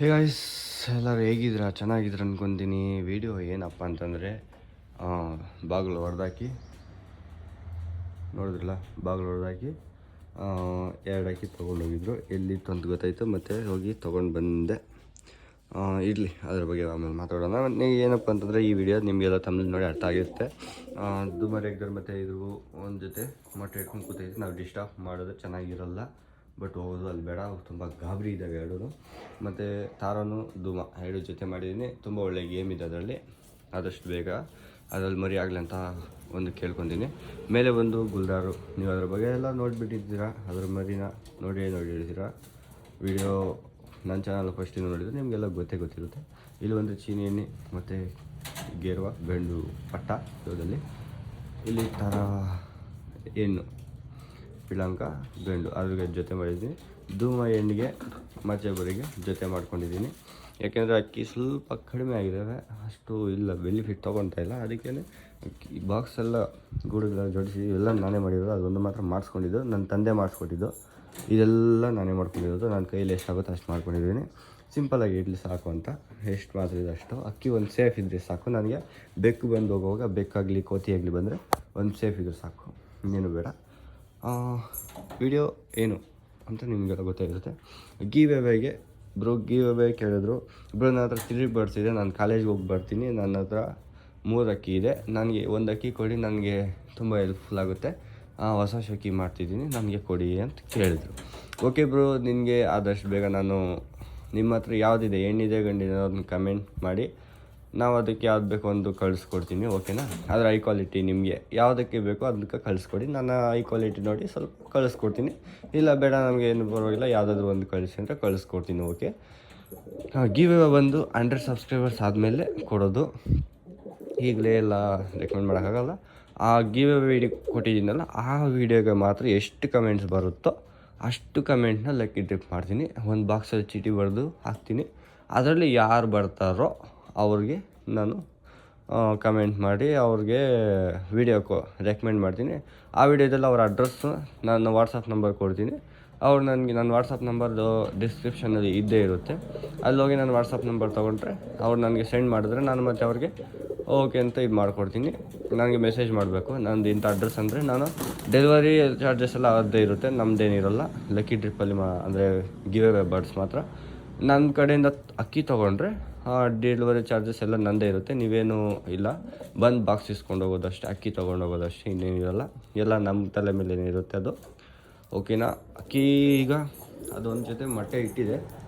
Hey guys ಎಲ್ಲರೂ ಹೇಗಿದ್ದೀರಾ? ಚೆನ್ನಾಗಿದ್ರು ಅಂದ್ಕೊಂತೀನಿ video ಏನಪ್ಪ ಅಂತಂದರೆ ಬಾಗಿಲು ಹೊಡೆದಾಕಿ ನೋಡಿದ್ರಲ್ಲ, ಬಾಗಿಲು ಹೊಡೆದಾಕಿ ಎರಡು ಹಾಕಿ ತೊಗೊಂಡೋಗಿದ್ರು ಎಲ್ಲಿತ್ತು ಅಂತ ಗೊತ್ತಾಯಿತು, ಮತ್ತು ಹೋಗಿ ತೊಗೊಂಡು ಬಂದೆ. ಇರಲಿ, ಅದ್ರ ಬಗ್ಗೆ ಆಮೇಲೆ ಮಾತಾಡೋಣ. ನನಗೆ ಏನಪ್ಪ ಅಂತಂದರೆ, ಈ ವಿಡಿಯೋ ನಿಮಗೆಲ್ಲ ತಮಿಳು ನೋಡಿ ಅರ್ಥ ಆಗಿರುತ್ತೆ. ದುಮಾರಿ ಎಗ್ದರ್ ಮತ್ತು ಇದು ಒಂದು ಜೊತೆ ಮೊಟ್ಟೆ ಇಟ್ಕೊಂಡು ಕೂತೈತೆ. ನಾವು ಡಿಸ್ಟರ್ಬ್ ಮಾಡೋದು ಚೆನ್ನಾಗಿರಲ್ಲ. ಬಟ್ ಹೋಗೋದು ಅಲ್ಲಿ ಬೇಡ, ತುಂಬ ಗಾಬರಿ ಇದ್ದಾವೆ ಎರಡೂ. ಮತ್ತು ತಾರನು ಧೂಮ, ಎರಡು ಜೊತೆ ಮಾಡಿದ್ದೀನಿ ತುಂಬ ಒಳ್ಳೆ ಗೇಮ್ ಇದೆ ಅದರಲ್ಲಿ. ಆದಷ್ಟು ಬೇಗ ಅದರಲ್ಲಿ ಮರಿ ಆಗಲಿ ಅಂತ ಒಂದು ಕೇಳ್ಕೊತೀನಿ ಮೇಲೆ ಬಂದು ಗುಲ್ದಾರು, ನೀವು ಅದ್ರ ಬಗ್ಗೆ ಎಲ್ಲ ನೋಡಿಬಿಟ್ಟಿದ್ದೀರಾ? ಅದ್ರ ಮರಿನ ನೋಡಿ ನೋಡಿ ಹೇಳಿದ್ದೀರಾ ವಿಡಿಯೋ ನನ್ನ ಚಾನಲ್ ಫಸ್ಟಿಂದ ನೋಡಿದರೆ ನಿಮಗೆಲ್ಲ ಗೊತ್ತೇ ಗೊತ್ತಿರುತ್ತೆ. ಇಲ್ಲಿ ಒಂದು ಚೀನಿ ಎಣ್ಣೆ, ಮತ್ತು ಗೇರ್ವ ಬೆಂಡು ಪಟ್ಟ ಇದರಲ್ಲಿ ಇಲ್ಲಿ ಥರ ಹೆಣ್ಣು ಪಿಳಂಕ ಬೆಂಡು ಅದ್ರಿಗೆ ಜೊತೆ ಮಾಡಿದ್ದೀನಿ. ಧೂಮ ಎಣ್ಣೆಗೆ ಮಚ್ಚೆಬರಿಗೆ ಜೊತೆ ಮಾಡ್ಕೊಂಡಿದ್ದೀನಿ. ಯಾಕೆಂದರೆ ಅಕ್ಕಿ ಸ್ವಲ್ಪ ಕಡಿಮೆ ಆಗಿದ್ದಾವೆ ಅಷ್ಟು ಇಲ್ಲ ಬೆನಿಫಿಟ್ ತೊಗೊತಾ ಇಲ್ಲ. ಅದಕ್ಕೇ ಬಾಕ್ಸ್ ಎಲ್ಲ ಗೂಡುಗಳ ಜೋಡಿಸಿ ಎಲ್ಲ ನಾನೇ ಮಾಡಿರೋದು. ಅದೊಂದು ಮಾತ್ರ ಮಾಡಿಸ್ಕೊಂಡಿದ್ದು. ನನ್ನ ತಂದೆ ಮಾಡಿಸ್ಕೊಟ್ಟಿದ್ದು. ಇದೆಲ್ಲ ನಾನೇ ಮಾಡ್ಕೊಂಡಿರೋದು. ನನ್ನ ಕೈಯಲ್ಲಿ ಎಷ್ಟಾಗುತ್ತೋ ಅಷ್ಟು ಮಾಡ್ಕೊಂಡಿದ್ದೀನಿ. ಸಿಂಪಲಾಗಿ ಇಡ್ಲಿ ಸಾಕು ಅಂತ. ಎಷ್ಟು ಮಾತ್ರ ಇದೆ ಅಷ್ಟು. ಅಕ್ಕಿ ಒಂದು ಸೇಫ್ ಇದ್ದರೆ ಸಾಕು. ನನಗೆ ಬೆಕ್ಕು ಬಂದು ಹೋಗುವಾಗ ಬೆಕ್ಕಾಗಲಿ, ಕೋತಿ ಆಗಲಿ ಬಂದರೆ ಒಂದು ಸೇಫ್ ಇದ್ದರೆ ಸಾಕು. ಇನ್ನೇನು ಬೇಡ. ವಿಡಿಯೋ ಏನು ಅಂತ ನಿಮಗೆಲ್ಲ ಗೊತ್ತಾಗಿರುತ್ತೆ. ಗೀವ್ ಅವೇಗೆ ಬ್ರೋ ಗೀವ್ ಅವೇ ಕೇಳಿದ್ರು. ಬ್ರೋ ನನ್ನ ಹತ್ರ ತ್ರೀ ಬರ್ತಿದೆ. ನಾನು ಕಾಲೇಜ್ಗೆ ಹೋಗಿ ಬರ್ತೀನಿ. ನನ್ನ ಹತ್ರ ಮೂರು ಅಕ್ಕಿ ಇದೆ. ನನಗೆ ಒಂದು ಅಕ್ಕಿ ಕೊಡಿ. ನನಗೆ ತುಂಬ ಹೆಲ್ಪ್ಫುಲ್ ಆಗುತ್ತೆ. ಹೊಸ ಶೋಕಿ ಮಾಡ್ತಿದ್ದೀನಿ. ನನಗೆ ಕೊಡಿ ಅಂತ ಕೇಳಿದರು. ಓಕೆ ಬ್ರೋ ನಿನಗೆ ಆದಷ್ಟು ಬೇಗ ನಾನು ನಿಮ್ಮ ಹತ್ರ ಯಾವುದಿದೆ ಹೆಣ್ಣಿದೆ ಗಂಡಿದೆ ಅದನ್ನ ಕಮೆಂಟ್ ಮಾಡಿ. ನಾವು ಅದಕ್ಕೆ ಯಾವ್ದು ಬೇಕೋ ಒಂದು ಕಳಿಸ್ಕೊಡ್ತೀನಿ, ಓಕೆನಾ? ಅದರ ಐ ಕ್ವಾಲಿಟಿ ನಿಮಗೆ ಯಾವುದಕ್ಕೆ ಬೇಕೋ ಅದಕ್ಕೆ ಕಳಿಸ್ಕೊಡಿ. ನಾನು ಐ ಕ್ವಾಲಿಟಿ ನೋಡಿ ಸ್ವಲ್ಪ ಕಳಿಸ್ಕೊಡ್ತೀನಿ. ಇಲ್ಲ, ಬೇಡ, ನಮಗೆ ಏನು ಪರವಾಗಿಲ್ಲ, ಯಾವುದಾದ್ರು ಒಂದು ಕಳಿಸಿ ಅಂದರೆ ಕಳಿಸ್ಕೊಡ್ತೀನಿ, ಓಕೆ? ಗಿವ್ ಬಂದು ಹಂಡ್ರೆಡ್ ಸಬ್ಸ್ಕ್ರೈಬರ್ಸ್ ಆದಮೇಲೆ ಕೊಡೋದು. ಈಗಲೇ ಎಲ್ಲ ರೆಕಮೆಂಡ್ ಮಾಡೋಕ್ಕಾಗಲ್ಲ. ಆ ಗಿವ್ ವಿಡಿಯೋ ಕೊಟ್ಟಿದ್ದೀನಲ್ಲ, ಆ ವಿಡಿಯೋಗೆ ಮಾತ್ರ ಎಷ್ಟು ಕಮೆಂಟ್ಸ್ ಬರುತ್ತೋ ಅಷ್ಟು ಕಮೆಂಟ್ನ ಲೆಕ್ಕ ಟ್ರಿಪ್ ಮಾಡ್ತೀನಿ. ಒಂದು ಬಾಕ್ಸಲ್ಲಿ ಚೀಟಿ ಬರೆದು ಹಾಕ್ತೀನಿ. ಅದರಲ್ಲಿ ಯಾರು ಬರ್ತಾರೋ ಅವ್ರಿಗೆ ನಾನು ಕಮೆಂಟ್ ಮಾಡಿ ಅವ್ರಿಗೆ ವಿಡಿಯೋ ಕೋ ರೆಕಮೆಂಡ್ ಮಾಡ್ತೀನಿ. ಆ ವಿಡಿಯೋದಲ್ಲಿ ಅವ್ರ ಅಡ್ರೆಸ್ ನಾನು ವಾಟ್ಸಪ್ ನಂಬರ್ ಕೊಡ್ತೀನಿ. ಅವ್ರು ನನಗೆ, ನನ್ನ ವಾಟ್ಸಪ್ ನಂಬರ್ದು ಡಿಸ್ಕ್ರಿಪ್ಷನಲ್ಲಿ ಇದ್ದೇ ಇರುತ್ತೆ. ಅಲ್ಲಿ ಹೋಗಿ ನಾನು ವಾಟ್ಸಪ್ ನಂಬರ್ ತೊಗೊಂಡ್ರೆ ಅವ್ರು ನನಗೆ ಸೆಂಡ್ ಮಾಡಿದ್ರೆ ನಾನು ಮತ್ತೆ ಅವ್ರಿಗೆ ಓಕೆ ಅಂತ ಇದು ಮಾಡ್ಕೊಡ್ತೀನಿ. ನನಗೆ ಮೆಸೇಜ್ ಮಾಡಬೇಕು. ನಂದು ಇಂಥ ಅಡ್ರೆಸ್ ಅಂದರೆ ನಾನು ಡೆಲಿವರಿ ಚಾರ್ಜಸ್ ಎಲ್ಲ ಅದೇ ಇರುತ್ತೆ. ನಮ್ಮದೇನಿರಲ್ಲ ಲಕ್ಕಿ ಟ್ರಿಪ್ಪಲ್ಲಿ ಮಾ, ಅಂದರೆ ಗಿವ್ ಬರ್ಡ್ಸ್ ಮಾತ್ರ. ನನ್ನ ಕಡೆಯಿಂದ ಅಕ್ಕಿ ತೊಗೊಂಡ್ರೆ ಡೆಲಿವರಿ ಚಾರ್ಜಸ್ ಎಲ್ಲ ನಂದೇ ಇರುತ್ತೆ. ನೀವೇನು ಇಲ್ಲ. ಬಂದು ಬಾಕ್ಸ್ ಇಸ್ಕೊಂಡು ಹೋಗೋದಷ್ಟೇ, ಅಕ್ಕಿ ತೊಗೊಂಡು ಹೋಗೋದಷ್ಟೇ ಇನ್ನೇನಿರಲ್ಲ ಎಲ್ಲ ನಮ್ಮ ತಲೆ ಮೇಲೆ ಏನಿರುತ್ತೆ ಅದು. ಓಕೆನಾ ಅಕ್ಕಿ ಈಗ ಅದೊಂದು ಜೊತೆ ಮೊಟ್ಟೆ ಇಟ್ಟಿದೆ.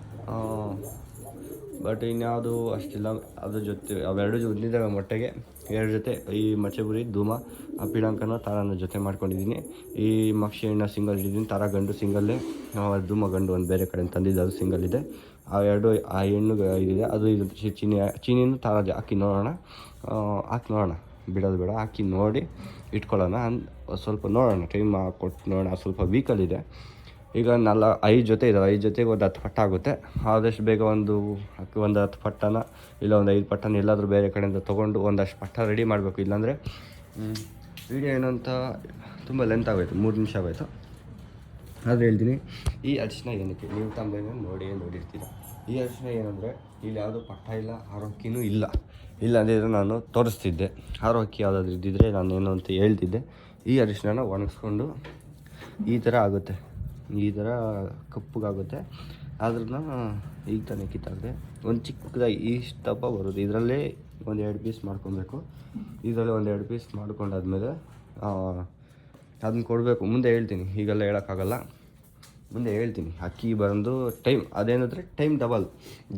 ಬಟ್ ಇನ್ಯಾವುದು ಅಷ್ಟಿಲ್ಲ. ಅದ್ರ ಜೊತೆ, ಅವೆರಡು ಬಂದಿದ್ದಾವೆ ಮೊಟ್ಟೆಗೆ, ಎರಡು ಜೊತೆ, ಈ ಮಚ್ಚೆಬುರಿ, ಧೂಮ, ಆ ಪಿಡಾಂಕನ ತಾರನ ಜೊತೆ ಮಾಡ್ಕೊಂಡಿದ್ದೀನಿ. ಈ ಮಕ್ಷಿ ಹಣ್ಣ ಸಿಂಗಲ್ ಇದ್ದೀನಿ. ತಾರ ಗಂಡು ಸಿಂಗಲ್ಲೇ ಧೂಮ ಗಂಡು ಒಂದು ಬೇರೆ ಕಡೆ ತಂದಿದ್ದು, ಅದು ಸಿಂಗಲ್ ಇದೆ. ಆ ಎರಡು, ಆ ಹೆಣ್ಣು ಇದಿದೆ. ಅದು ಇದು ಚೀನಿ ಚೀನಿನೂ ತಾರ ಹಾಕಿ ನೋಡೋಣ. ಹಾಕಿ ನೋಡೋಣ. ಬಿಡೋದು ಬೇಡ. ಹಾಕಿ ನೋಡಿ ಇಟ್ಕೊಳ್ಳೋಣ. ಸ್ವಲ್ಪ ನೋಡೋಣ. ಟೈಮ್ ಕೊಟ್ಟು ನೋಡೋಣ. ಸ್ವಲ್ಪ ವೀಕಲ್ಲಿದೆ ಈಗ ನಾಲ್ಕು ಐದು ಜೊತೆ ಇದಾವೆ. ಐದು ಜೊತೆಗೆ ಒಂದು ಹತ್ತು ಪಟ್ಟ ಆಗುತ್ತೆ. ಆದಷ್ಟು ಬೇಗ ಒಂದು ಒಂದು ಹತ್ತು ಪಟ್ಟನ ಇಲ್ಲ ಒಂದು ಐದು ಪಟ್ಟನ ಎಲ್ಲಾದರೂ ಬೇರೆ ಕಡೆಯಿಂದ ತೊಗೊಂಡು ಒಂದಷ್ಟು ಪಟ್ಟ ರೆಡಿ ಮಾಡಬೇಕು. ಇಲ್ಲಾಂದರೆ ವಿಡಿಯೋ ಏನಂತ ತುಂಬ ಲೆಂತ್ ಆಗೋಯ್ತು. ಮೂರು ನಿಮಿಷ ಆಗೋಯ್ತು. ಆದ್ರೆ ಹೇಳ್ತೀನಿ ಈ ಅರಿಶಿನ ಏನಕ್ಕೆ? ನೀವು ತಂಬೈನ ನೋಡಿ ನೋಡಿರ್ತೀರ? ಈ ಅರಿಶಿನ ಏನಂದರೆ ಇಲ್ಲಿ ಯಾವುದೂ ಪಟ್ಟ ಇಲ್ಲ ಆರೋಗ್ಯನೂ ಇಲ್ಲ. ಇಲ್ಲ ನಾನು ತೋರಿಸ್ತಿದ್ದೆ. ಆರೋಗ್ಯ ಯಾವುದಾದ್ರು ಇದ್ದಿದ್ರೆ ನಾನು ಏನು ಅಂತ ಹೇಳ್ತಿದ್ದೆ. ಈ ಅರಿಶಿನ ಒಣಗಿಸ್ಕೊಂಡು ಈ ಥರ ಆಗುತ್ತೆ. ಈ ಥರ ಕಪ್ಪಗಾಗುತ್ತೆ. ಆದ್ರೂ ಈಗ ತಾನೇ ಕಿತ್ತಾಗಿದೆ ಒಂದು ಚಿಕ್ಕದಾಗಿ ಇಷ್ಟಪ್ಪ ಬರೋದು. ಇದರಲ್ಲೇ ಒಂದು ಎರಡು ಪೀಸ್ ಮಾಡ್ಕೊಬೇಕು. ಇದರಲ್ಲಿ ಒಂದು ಎರಡು ಪೀಸ್ ಮಾಡ್ಕೊಂಡಾದ್ಮೇಲೆ ಅದನ್ನ ಕೊಡಬೇಕು. ಮುಂದೆ ಹೇಳ್ತೀನಿ. ಈಗೆಲ್ಲ ಹೇಳೋಕ್ಕಾಗಲ್ಲ. ಮುಂದೆ ಹೇಳ್ತೀನಿ. ಅಕ್ಕಿ ಬಂದು ಟೈಮ್ ಅದೇನಂದರೆ ಟೈಮ್ ಡಬಲ್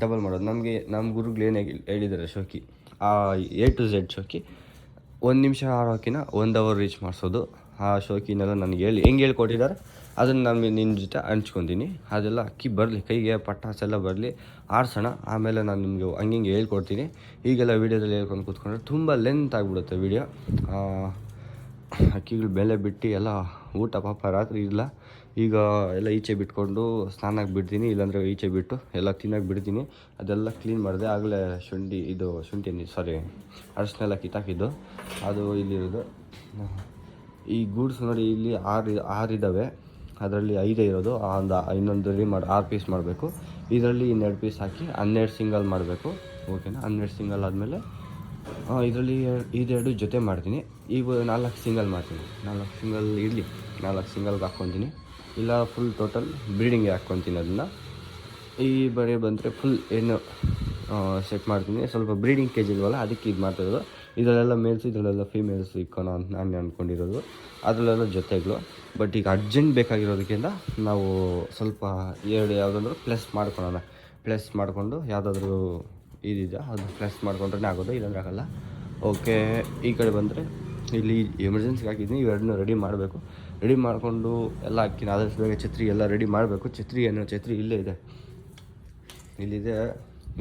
ಡಬಲ್ ಮಾಡೋದು. ನಮಗೆ ನಮ್ಮ ಗುರುಗಳು ಏನೇ ಹೇಳಿದ್ದಾರೆ ಶೋಕಿ, ಆ ಎ ಟು ಝೆಡ್ ಶೋಕಿ, ಒಂದು ನಿಮಿಷ ಆರೋಕಿನ ಒಂದು ಅವರ್ ರೀಚ್ ಮಾಡಿಸೋದು. ಆ ಶೋಕಿನೆಲ್ಲ ನನಗೆ ಹೇಳಿ. ಹೆಂಗೆ ಹೇಳ್ಕೊಟ್ಟಿದ್ದಾರೆ? ಅದನ್ನು ನಾನು ನಿನ್ನ ಜೊತೆ ಹಂಚ್ಕೊತೀನಿ. ಅದೆಲ್ಲ ಅಕ್ಕಿ ಬರಲಿ, ಕೈಗೆ ಪಟಾಸ್ ಎಲ್ಲ ಬರಲಿ, ಆರಿಸೋಣ. ಆಮೇಲೆ ನಾನು ನಿಮಗೆ ಹಂಗೆ ಹಿಂಗೆ ಹೇಳ್ಕೊಡ್ತೀನಿ. ಈಗೆಲ್ಲ ವೀಡಿಯೋದಲ್ಲಿ ಹೇಳ್ಕೊಂಡು ಕೂತ್ಕೊಂಡ್ರೆ ತುಂಬ ಲೆಂತ್ ಆಗಿಬಿಡುತ್ತೆ ವೀಡಿಯೋ ಅಕ್ಕಿಗಳು ಬೆಲೆ ಬಿಟ್ಟು ಎಲ್ಲ ಊಟ ಪಾಪ ರಾತ್ರಿ ಇಲ್ಲ. ಈಗ ಎಲ್ಲ ಈಚೆ ಬಿಟ್ಕೊಂಡು ಸ್ನಾನಕ್ಕೆ ಬಿಡ್ತೀನಿ, ಇಲ್ಲಾಂದರೆ ಈಚೆ ಬಿಟ್ಟು ಎಲ್ಲ ತಿನ್ನಕ್ಕೆ ಬಿಡ್ತೀನಿ. ಅದೆಲ್ಲ ಕ್ಲೀನ್ ಮಾಡಿದೆ. ಆಗಲೇ ಶುಂಠಿ, ಇದು ಶುಂಠಿ ಸಾರಿ ಅರಶಿನೆಲ್ಲ ಕಿತ್ತಾಕಿದ್ದು. ಅದು ಇಲ್ಲಿರೋದು. ಈ ಗೂಡ್ಸ್ ನೋಡಿ ಇಲ್ಲಿ ಆರು ಆರು ಇದ್ದಾವೆ ಅದರಲ್ಲಿ ಐದೇ ಇರೋದು ಒಂದು ಇನ್ನೊಂದರಲ್ಲಿ ಮಾಡಿ, ಆರು ಪೀಸ್ ಮಾಡಬೇಕು. ಇದರಲ್ಲಿ ಇನ್ನೆರಡು ಪೀಸ್ ಹಾಕಿ ಹನ್ನೆರಡು ಸಿಂಗಲ್ ಮಾಡಬೇಕು. ಓಕೆನಾ ಹನ್ನೆರಡು ಸಿಂಗಲ್ ಆದಮೇಲೆ ಇದರಲ್ಲಿ ಇದೆರಡು ಜೊತೆ ಮಾಡ್ತೀನಿ. ಈಗ ನಾಲ್ಕು ಸಿಂಗಲ್ ಮಾಡ್ತೀನಿ. ನಾಲ್ಕು ಸಿಂಗಲ್ ಇರಲಿ, ನಾಲ್ಕು ಸಿಂಗಲ್ಗೆ ಹಾಕ್ಕೊತೀನಿ ಇಲ್ಲ ಫುಲ್ ಟೋಟಲ್ ಬ್ರೀಡಿಂಗ್ಗೆ ಹಾಕ್ಕೊತೀನಿ ಅದನ್ನು ಈ ಬರೀ ಬಂದರೆ ಫುಲ್ ಏನು ಸೆಟ್ ಮಾಡ್ತೀನಿ. ಸ್ವಲ್ಪ ಬ್ರೀಡಿಂಗ್ ಕೇಜ್ ಇಲ್ವಲ್ಲ, ಅದಕ್ಕೆ ಇದು ಮಾಡ್ತಾಯಿರೋದು ಇದರಲ್ಲೆಲ್ಲ ಮೇಲ್ಸ್ ಇದರಲ್ಲೆಲ್ಲ ಫೀಮೇಲ್ಸ್ ಇಕ್ಕೋಣ ಅಂತ ನಾನು ಅಂದ್ಕೊಂಡಿರೋದು ಅದರಲ್ಲೆಲ್ಲ ಜೊತೆಗಳು. ಬಟ್ ಈಗ ಅರ್ಜೆಂಟ್ ಬೇಕಾಗಿರೋದಕ್ಕಿಂತ ನಾವು ಸ್ವಲ್ಪ ಎರಡು ಯಾವುದಂದ್ರೆ ಪ್ಲಸ್ ಮಾಡ್ಕೊಳೋಣ. ಪ್ಲಸ್ ಮಾಡಿಕೊಂಡು ಯಾವುದಾದ್ರೂ ಇದಿದೆ ಅದು ಪ್ಲಸ್ ಮಾಡ್ಕೊಂಡ್ರೆ ಆಗೋದು, ಇಲ್ಲಾಂದ್ರೆ ಆಗೋಲ್ಲ. ಓಕೆ ಈ ಕಡೆ ಬಂದರೆ ಇಲ್ಲಿ ಎಮರ್ಜೆನ್ಸಿಗೆ ಹಾಕಿದ್ದೀನಿ. ಇವೆರಡನ್ನೂ ರೆಡಿ ಮಾಡಬೇಕು. ರೆಡಿ ಮಾಡಿಕೊಂಡು ಎಲ್ಲ ಹಾಕಿನ ಆದಷ್ಟು ಬೇಗ ಛತ್ರಿ ಎಲ್ಲ ರೆಡಿ ಮಾಡಬೇಕು. ಛತ್ರಿ ಏನು, ಛತ್ರಿ ಇಲ್ಲೇ ಇದೆ. ಇಲ್ಲಿದೆ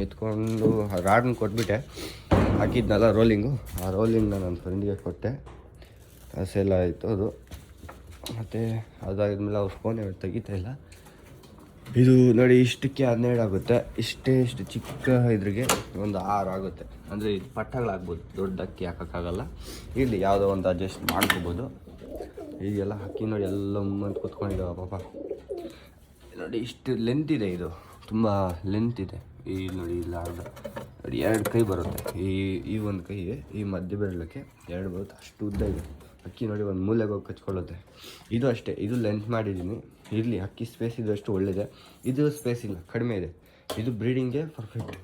ಎತ್ಕೊಂಡು ರಾಡನ್ನು ಕೊಟ್ಬಿಟ್ಟೆ. ಹಾಕಿದ್ನಲ್ಲ ರೋಲಿಂಗು ಆ ರೋಲಿಂಗ್ನ ನನ್ನ ಫ್ರೆಂಡಿಗೆ ಕೊಟ್ಟೆ. ಸೇಲ್ ಆಯಿತು ಅದು. ಮತ್ತು ಅದಾದ್ಮೇಲೆ ಅವ್ರ ಫೋನ್ ತೆಗಿತಾ ಇಲ್ಲ. ಇದು ನೋಡಿ ಇಷ್ಟಕ್ಕೆ ಹನ್ನೆರಡು ಆಗುತ್ತೆ. ಇಷ್ಟೇ ಇಷ್ಟು ಚಿಕ್ಕ ಇದ್ರಿಗೆ ಒಂದು ಆರು ಆಗುತ್ತೆ. ಅಂದರೆ ಇದು ಪಟ್ಟಗಳಾಗ್ಬೋದು. ದೊಡ್ಡ ಅಕ್ಕಿ ಹಾಕೋಕ್ಕಾಗಲ್ಲ. ಇಲ್ಲಿ ಯಾವುದೋ ಒಂದು ಅಡ್ಜಸ್ಟ್ ಮಾಡ್ಕೋಬೋದು. ಈಗೆಲ್ಲ ಅಕ್ಕಿ ನೋಡಿ ಎಲ್ಲ ಮುಂದೆ ಕೂತ್ಕೊಂಡಿದ್ದಾವೆ ಪಾಪ. ನೋಡಿ ಇಷ್ಟು ಲೆಂತ್ ಇದೆ ಇದು. ತುಂಬ ಲೆಂತ್ ಇದೆ. ಈ ನೋಡಿ ಇಲ್ಲ ಅರ್ಧ. ಎರಡು ಕೈ ಬರುತ್ತೆ. ಈ ಈ ಒಂದು ಕೈ, ಈ ಮಧ್ಯ ಬೆರಳಕ್ಕೆ ಎರಡು ಬರುತ್ತೆ. ಅಷ್ಟು ಉದ್ದ ಇದೆ. ಅಕ್ಕಿ ನೋಡಿ, ಒಂದು ಮೂಲೆಗೆ ಹೋಗಿ ಕಚ್ಕೊಳ್ಳುತ್ತೆ. ಇದು ಅಷ್ಟೇ, ಇದು ಲೆಂತ್ ಮಾಡಿದ್ದೀನಿ. ಇರಲಿ, ಅಕ್ಕಿ ಸ್ಪೇಸ್ ಇದಷ್ಟು ಒಳ್ಳೆಯದೆ ಇದು ಸ್ಪೇಸ್ ಇಲ್ಲ, ಕಡಿಮೆ ಇದೆ. ಇದು ಬ್ರೀಡಿಂಗ್ಗೆ ಪರ್ಫೆಕ್ಟ್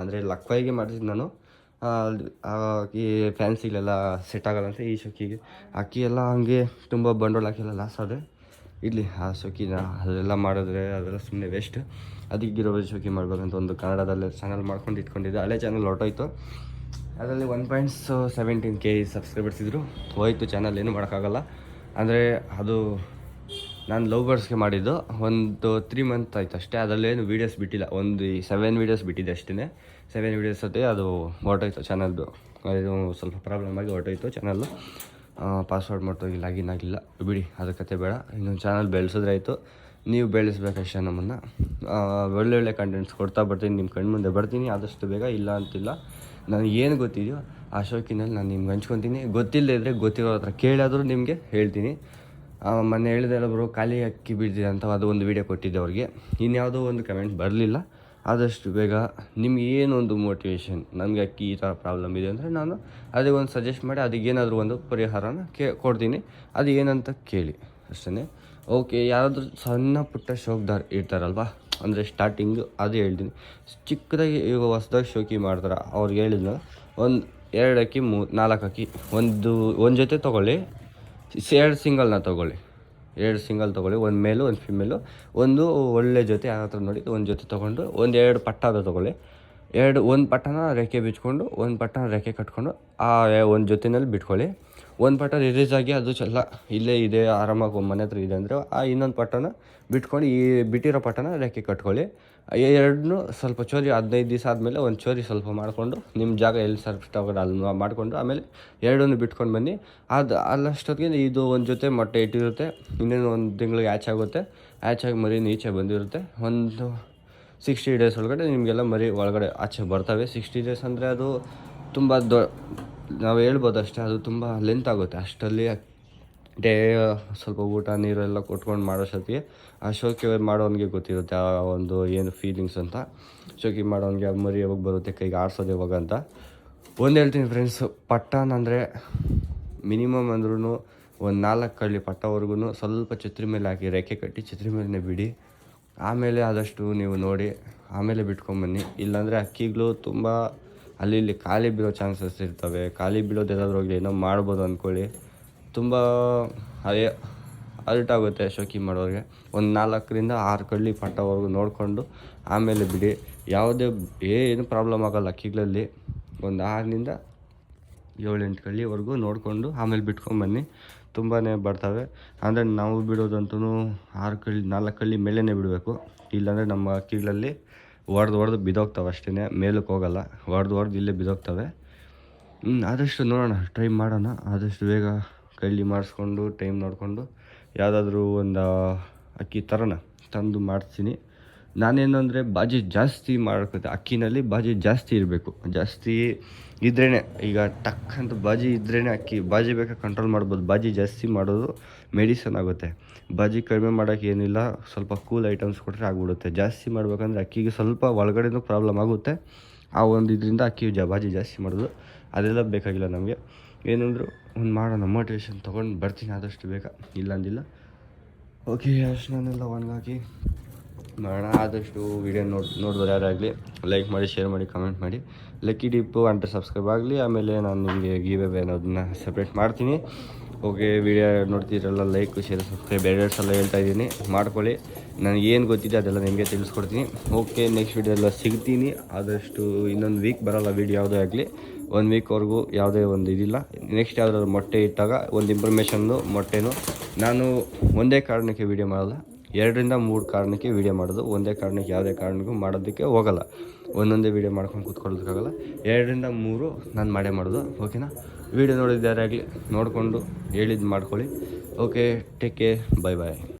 ಅಂದರೆ ಲಕ್ವಾಯಿಗೆ ಮಾಡಿಸಿದ್ದು ನಾನು. ಈ ಫ್ಯಾನ್ಸಿಗೆಲ್ಲ ಸೆಟ್ ಆಗಲ್ಲ ಅಂತ ಈ ಶಕ್ಕಿಗೆ ಅಕ್ಕಿ ಎಲ್ಲ ಹಂಗೆ ತುಂಬ ಬಂಡವಾಳ ಹಾಕಿಲ್ಲ ಲಾಸ್ ಆದರೆ ಇರಲಿ ಆ ಶೋಕಿನ ಅದೆಲ್ಲ ಮಾಡಿದ್ರೆ ಅದೆಲ್ಲ ಸುಮ್ಮನೆ ವೇಸ್ಟ್ ಅದಕ್ಕೆ ಗಿರೋ ಶೋಕಿ ಮಾಡಬೇಕಂತ ಒಂದು ಕನ್ನಡದಲ್ಲಿ ಚಾನಲ್ ಮಾಡ್ಕೊಂಡು ಇಟ್ಕೊಂಡಿದ್ದೆ. ಹಳೆ ಚಾನಲ್ ಹೊರಟೋಯ್ತು. ಅದರಲ್ಲಿ one points seventeen K subscribers ಇದ್ದರು ಹೋಯ್ತು ಚಾನಲ್ ಏನು ಮಾಡೋಕ್ಕಾಗಲ್ಲ. ಅಂದರೆ ಅದು ನಾನು ಲವ್ ಬರ್ಡ್ಸ್ಗೆ ಮಾಡಿದ್ದು. ಒಂದು ತ್ರೀ ಮಂತ್ ಆಯ್ತು ಅಷ್ಟೇ. ಅದರಲ್ಲೇನು ವೀಡಿಯೋಸ್ ಬಿಟ್ಟಿಲ್ಲ. ಒಂದು ಸೆವೆನ್ ವೀಡಿಯೋಸ್ ಬಿಟ್ಟಿದ್ದೆ ಅಷ್ಟೇ ಸೆವೆನ್ ವೀಡಿಯೋಸ್ ಜೊತೆ ಅದು ಹೊರಟೋಯ್ತು ಚಾನಲ್ದು ಅದು ಸ್ವಲ್ಪ ಪ್ರಾಬ್ಲಮ್ ಆಗಿ ಹೊರಟೋಯ್ತು ಚಾನಲ್ಲು ಪಾಸ್ವರ್ಡ್ ಮಾಡ್ತೋಗಿ ಲಾಗಿನ್ ಆಗಿಲ್ಲ ಬಿಡಿ, ಅದು ಕತೆ ಬೇಡ. ಇನ್ನೊಂದು ಚಾನಲ್ ಬೆಳೆಸಿದ್ರೆ ಆಯಿತು. ನೀವು ಬೆಳೆಸ್ಬೇಕಷ್ಟೇ ನಮ್ಮನ್ನು. ಒಳ್ಳೊಳ್ಳೆ ಕಂಟೆಂಟ್ಸ್ ಕೊಡ್ತಾ ಬರ್ತೀನಿ. ನಿಮ್ಮ ಕಣ್ಮುಂದೆ ಬರ್ತೀನಿ. ಆದಷ್ಟು ಬೇಗ ಇಲ್ಲ ಅಂತಿಲ್ಲ. ನನಗೆ ಏನು ಗೊತ್ತಿದೆಯೋ ಆ ಶೋಕಿನಲ್ಲಿ ನಾನು ನಿಮ್ಗೆ ಹಂಚ್ಕೊತೀನಿ. ಗೊತ್ತಿಲ್ಲದೆ ಇದ್ದರೆ ಗೊತ್ತಿರೋ ಹತ್ರ ಕೇಳಾದರೂ ನಿಮಗೆ ಹೇಳ್ತೀನಿ. ಮೊನ್ನೆ ಹೇಳಿದೆ ಬ್ರೋ, ಖಾಲಿ ಅಕ್ಕಿ ಬೀಳ್ತಿದೆ ಅಂತ ಅದು ಒಂದು ವೀಡಿಯೋ ಕೊಟ್ಟಿದ್ದೆ ಅವ್ರಿಗೆ. ಇನ್ಯಾವುದೋ ಒಂದು ಕಮೆಂಟ್ ಬರಲಿಲ್ಲ. ಆದಷ್ಟು ಬೇಗ ನಿಮ್ಗೆ ಏನೊಂದು ಮೋಟಿವೇಶನ್ ನನಗೆ ಅಕ್ಕಿ ಈ ಥರ ಪ್ರಾಬ್ಲಮ್ ಇದೆ ಅಂದರೆ ನಾನು ಅದಕ್ಕೆ ಒಂದು ಸಜೆಸ್ಟ್ ಮಾಡಿ ಅದಕ್ಕೇನಾದರೂ ಒಂದು ಪರಿಹಾರನ ಕೇ, ಕೊಡ್ತೀನಿ. ಅದು ಏನಂತ ಕೇಳಿ ಅಷ್ಟೇ ಓಕೆ ಯಾರಾದರೂ ಸಣ್ಣ ಪುಟ್ಟ ಶೋಕ್ದಾರ್ ಇರ್ತಾರಲ್ವಾ? ಅಂದರೆ ಸ್ಟಾರ್ಟಿಂಗು ಅದು ಹೇಳ್ತೀನಿ. ಚಿಕ್ಕದಾಗಿ ಈಗ ಹೊಸ್ದಾಗಿ ಶೋಕಿ ಮಾಡ್ತಾರೆ ಅವ್ರಿಗೆ ಹೇಳಿದ್ನ ಒಂದು ಎರಡು ಅಕ್ಕಿ ಮೂ ನಾಲ್ಕು ಅಕ್ಕಿ ಒಂದು ಒಂದು ಜೊತೆ ತೊಗೊಳ್ಳಿ. ಎರಡು ಸಿಂಗಲ್ನ ತೊಗೊಳ್ಳಿ. ಎರಡು ಸಿಂಗಲ್ ತೊಗೊಳ್ಳಿ, ಒಂದು ಮೇಲು, ಒಂದು ಫಿಮೇಲು. ಒಂದು ಒಳ್ಳೆ ಜೊತೆ ಯಾವ ಹತ್ರ ನೋಡಿ, ಒಂದು ಜೊತೆ ತೊಗೊಂಡು, ಒಂದು ಎರಡು ಪಟ್ಟಾದ ತೊಗೊಳ್ಳಿ. ಎರಡು, ಒಂದು ಪಟ್ಟನ ರೆಕ್ಕೆ ಬಿಚ್ಕೊಂಡು, ಒಂದು ಪಟ್ಟನ ರೆಕ್ಕೆ ಕಟ್ಕೊಂಡು, ಆ, ಒಂದು ಜೊತೆನಲ್ಲಿ ಬಿಟ್ಕೊಳ್ಳಿ. ಒಂದು ಪಟ್ಟ ರಿಲೀಸ್ ಆಗಿ ಅದು ಚೆಲ್ಲ, ಇಲ್ಲೇ ಇದೆ, ಆರಾಮಾಗಿ ಮನೆ ಹತ್ರ ಇದೆ ಅಂದರೆ ಆ ಇನ್ನೊಂದು ಪಟ್ಟನ ಬಿಟ್ಕೊಂಡು ಈ ಬಿಟ್ಟಿರೋ ಪಟ್ಟನ ರೆಕ್ಕೆ ಕಟ್ಕೊಳ್ಳಿ. ಎರಡನ್ನು ಸ್ವಲ್ಪ ಚೋರಿ ಹದಿನೈದು ದಿವಸ ಆದಮೇಲೆ ಒಂದು ಚೋರಿ ಸ್ವಲ್ಪ ಮಾಡಿಕೊಂಡು ನಿಮ್ಮ ಜಾಗ ಎಲ್ಲಿ ಸರ್ಫ್ ತಗೊಂಡು ಅಲ್ಲಿ ಮಾಡಿಕೊಂಡು ಆಮೇಲೆ ಎರಡನ್ನು ಬಿಟ್ಕೊಂಡು ಬನ್ನಿ. ಅದು, ಅಲ್ಲಷ್ಟೊತ್ತಿಗೆ ಇದು ಒಂದು ಜೊತೆ ಮೊಟ್ಟೆ ಇಟ್ಟಿರುತ್ತೆ, ಇನ್ನೇನು ಒಂದು ತಿಂಗಳಿಗೆ ಆಚೆ ಆಗುತ್ತೆ. ಆಚೆ ಆಗಿ ಮರಿ ನೀಚೆ ಬಂದಿರುತ್ತೆ. ಒಂದು ಸಿಕ್ಸ್ಟಿ ಡೇಸ್ ಒಳಗಡೆ ನಿಮಗೆಲ್ಲ ಮರಿ ಒಳಗಡೆ, ಆಚೆ ಬರ್ತವೆ. ಸಿಕ್ಸ್ಟಿ ಡೇಸ್ ಅಂದರೆ ಅದು ತುಂಬ ದೊ ನಾವು ಹೇಳ್ಬೋದು ಅಷ್ಟೇ, ಅದು ತುಂಬ ಲೆಂತ್ ಆಗುತ್ತೆ. ಅಷ್ಟರಲ್ಲಿ ಡೇ ಸ್ವಲ್ಪ ಊಟ ನೀರೆಲ್ಲ ಕೊಟ್ಕೊಂಡು ಮಾಡೋಷ್ಟೊತ್ತಿಗೆ ಆ ಶೋಕಿ ಮಾಡೋನಿಗೆ ಗೊತ್ತಿರುತ್ತೆ, ಆ ಒಂದು ಏನು ಫೀಲಿಂಗ್ಸ್ ಅಂತ. ಶೋಕಿ ಮಾಡೋನಿಗೆ ಮರಿ ಯಾವಾಗ ಬರುತ್ತೆ, ಕೈಗೆ ಆಡ್ಸೋದು ಯಾವಾಗ ಅಂತ. ಒಂದು ಹೇಳ್ತೀನಿ ಫ್ರೆಂಡ್ಸ್ ಪಟ್ಟನ್ ಅಂದರೆ ಮಿನಿಮಮ್ ಅಂದ್ರೂ ಒಂದು ನಾಲ್ಕು ಕಳ್ಳಿ ಪಟ್ಟವರೆಗೂ ಸ್ವಲ್ಪ ಛತ್ರಿ ಮೇಲೆ ಹಾಕಿ ರೆಕ್ಕೆ ಕಟ್ಟಿ ಛತ್ರಿ ಮೇಲೇ ಬಿಡಿ. ಆಮೇಲೆ ಆದಷ್ಟು ನೀವು ನೋಡಿ, ಆಮೇಲೆ ಬಿಟ್ಕೊಂಬನ್ನಿ ಇಲ್ಲಾಂದರೆ ಅಕ್ಕಿಗಳು ತುಂಬ ಅಲ್ಲಿ ಇಲ್ಲಿ ಖಾಲಿ ಬೀಳೋ ಚಾನ್ಸಸ್ ಇರ್ತವೆ, ಖಾಲಿ ಎಲ್ಲಾದರೂ ಹೋಗಿ ಏನೋ ಮಾಡ್ಬೋದು ಅಂದ್ಕೊಳ್ಳಿ ತುಂಬ ಅದೇ ಅಲ್ಟ್ ಆಗುತ್ತೆ ಶೋಕಿ ಮಾಡೋರಿಗೆ. ಒಂದು ನಾಲ್ಕರಿಂದ ಆರು ಕಳ್ಳಿ ಪಟ್ಟವರೆಗೂ ನೋಡಿಕೊಂಡು ಆಮೇಲೆ ಬಿಡಿ. ಯಾವುದೇ ಏನು ಪ್ರಾಬ್ಲಮ್ ಆಗೋಲ್ಲ ಅಕ್ಕಿಗಳಲ್ಲಿ. ಒಂದು ಆರರಿಂದ ಏಳೆಂಟು ಕಳ್ಳಿವರೆಗೂ ನೋಡಿಕೊಂಡು ಆಮೇಲೆ ಬಿಟ್ಕೊಂಬನ್ನಿ ತುಂಬಾ ಬರ್ತವೆ. ಅಂದರೆ ನಾವು ಬಿಡೋದಂತೂ ಆರು ಕಳ್ಳಿ, ನಾಲ್ಕು ಕಳ್ಳಿ ಮೇಲೇ ಬಿಡಬೇಕು. ಇಲ್ಲಾಂದರೆ ನಮ್ಮ ಅಕ್ಕಿಗಳಲ್ಲಿ ಹೊಡ್ದು ಹೊಡ್ದು ಬಿದ್ದೋಗ್ತವೆ ಅಷ್ಟೇ ಮೇಲಕ್ಕೆ ಹೋಗಲ್ಲ. ಹೊಡ್ದು ಹೊಡ್ದು ಇಲ್ಲೇ ಬಿದ್ದೋಗ್ತವೆ. ಆದಷ್ಟು ನೋಡೋಣ ಟ್ರೈ ಮಾಡೋಣ. ಆದಷ್ಟು ಬೇಗ ಕೈಲಿ ಮಾಡಿಸ್ಕೊಂಡು ಟೈಮ್ ನೋಡಿಕೊಂಡು, ಯಾವುದಾದ್ರೂ ಒಂದು ಅಕ್ಕಿ ತರೋಣ. ತಂದು ಮಾಡಿಸ್ತೀನಿ ನಾನೇನು ಅಂದರೆ ಬಾಜಿ ಜಾಸ್ತಿ ಮಾಡ್ಕೊತೆ ಅಕ್ಕಿನಲ್ಲಿ ಬಾಜಿ ಜಾಸ್ತಿ ಇರಬೇಕು. ಜಾಸ್ತಿ ಇದ್ರೇ ಈಗ ಟಕ್ ಅಂತ ಬಾಜಿ ಇದ್ರೇ ಅಕ್ಕಿ. ಬಾಜಿ ಬೇಕಾ ಕಂಟ್ರೋಲ್ ಮಾಡ್ಬೋದು. ಬಾಜಿ ಜಾಸ್ತಿ ಮಾಡೋದು ಮೆಡಿಸನ್ ಆಗುತ್ತೆ. ಬಾಜಿ ಕಡಿಮೆ ಮಾಡೋಕ್ಕೆ ಏನಿಲ್ಲ. ಸ್ವಲ್ಪ ಕೂಲ್ ಐಟಮ್ಸ್ ಕೊಟ್ಟರೆ ಆಗ್ಬಿಡುತ್ತೆ. ಜಾಸ್ತಿ ಮಾಡ್ಬೇಕಂದ್ರೆ ಅಕ್ಕಿಗೆ ಸ್ವಲ್ಪ ಒಳಗಡೆನೂ ಪ್ರಾಬ್ಲಮ್ ಆಗುತ್ತೆ. ಆ ಒಂದು ಇದರಿಂದ ಅಕ್ಕಿ ಜ ಬಾಜಿ ಜಾಸ್ತಿ ಮಾಡೋದು ಅದೆಲ್ಲ ಬೇಕಾಗಿಲ್ಲ ನಮಗೆ. ಏನಂದ್ರು ಒಂದು ಮಾಡೋಣ ಮೋಟಿವೇಶನ್ ತೊಗೊಂಡು ಬರ್ತೀನಿ. ಆದಷ್ಟು ಬೇಗ. ಇಲ್ಲ ಅಂದಿಲ್ಲ. ಓಕೆ ಅಷ್ಟನ್ನೆಲ್ಲ ಒಣಗಾಕಿ. ಮಾಡೋಣ ಆದಷ್ಟು ವಿಡಿಯೋ ನೋಡಿ, ನೋಡಿದ್ರೆ ಯಾರಾಗಲಿ ಲೈಕ್ ಮಾಡಿ ಶೇರ್ ಮಾಡಿ ಕಮೆಂಟ್ ಮಾಡಿ. ಲಕ್ಕಿ ಡಿಪ್ಪು ಅಂಡ್ ಸಬ್ಸ್ಕ್ರೈಬ್ ಆಗಲಿ, ಆಮೇಲೆ ನಾನು ನಿಮಗೆ ಗೀವೆ ಅನ್ನೋದನ್ನ ಸಪ್ರೇಟ್ ಮಾಡ್ತೀನಿ. ಓಕೆ ವಿಡಿಯೋ ನೋಡ್ತಿದ್ರಲ್ಲ ಲೈಕ್ ಶೇರ್ ಸಬ್ಸ್ಕ್ರೈಬ್ ಎರಡು ಸಲ ಹೇಳ್ತಾ ಇದ್ದೀನಿ. ಮಾಡ್ಕೊಳ್ಳಿ. ನನಗೆ ಏನು ಗೊತ್ತಿದೆ ಅದೆಲ್ಲ ನಿಮಗೆ ತಿಳಿಸ್ಕೊಡ್ತೀನಿ. ಓಕೆ ನೆಕ್ಸ್ಟ್ ವೀಡಿಯೋ ಎಲ್ಲ ಸಿಗ್ತೀನಿ. ಆದಷ್ಟು ಇನ್ನೊಂದು ವೀಕ್ ಬರೋಲ್ಲ ವೀಡಿಯೋ ಯಾವುದೇ ಆಗಲಿ. ಒಂದು ವೀಕ್ವರೆಗೂ ಯಾವುದೇ ಒಂದು ಇದಿಲ್ಲ. ನೆಕ್ಸ್ಟ್ ಯಾವುದಾದ್ರು ಮೊಟ್ಟೆ ಇಟ್ಟಾಗ ಒಂದು ಇನ್ಫಾರ್ಮೇಷನ್ನು ಮೊಟ್ಟೆನು. ನಾನು ಒಂದೇ ಕಾರಣಕ್ಕೆ ವೀಡಿಯೋ ಮಾಡಲ್ಲ. ಎರಡರಿಂದ ಮೂರು ಕಾರಣಕ್ಕೆ ವೀಡಿಯೋ ಮಾಡೋದು. ಒಂದೇ ಕಾರಣಕ್ಕೆ ಯಾವುದೇ ಕಾರಣಕ್ಕೂ ಮಾಡೋದಕ್ಕೆ ಹೋಗಲ್ಲ. ಒಂದೊಂದೇ ವೀಡಿಯೋ ಮಾಡ್ಕೊಂಡು ಕೂತ್ಕೊಳ್ಳೋದಕ್ಕಾಗಲ್ಲ. ಎರಡರಿಂದ ಮೂರು ನಾನು ಮಾಡೇ ಮಾಡೋದು. ಓಕೆನಾ ವೀಡಿಯೋ ನೋಡಿದ್ದಾರೆ ಯಾರಾಗಲಿ ನೋಡಿಕೊಂಡು ಹೇಳಿದ್ದು ಮಾಡ್ಕೊಳ್ಳಿ. Okay take care bye bye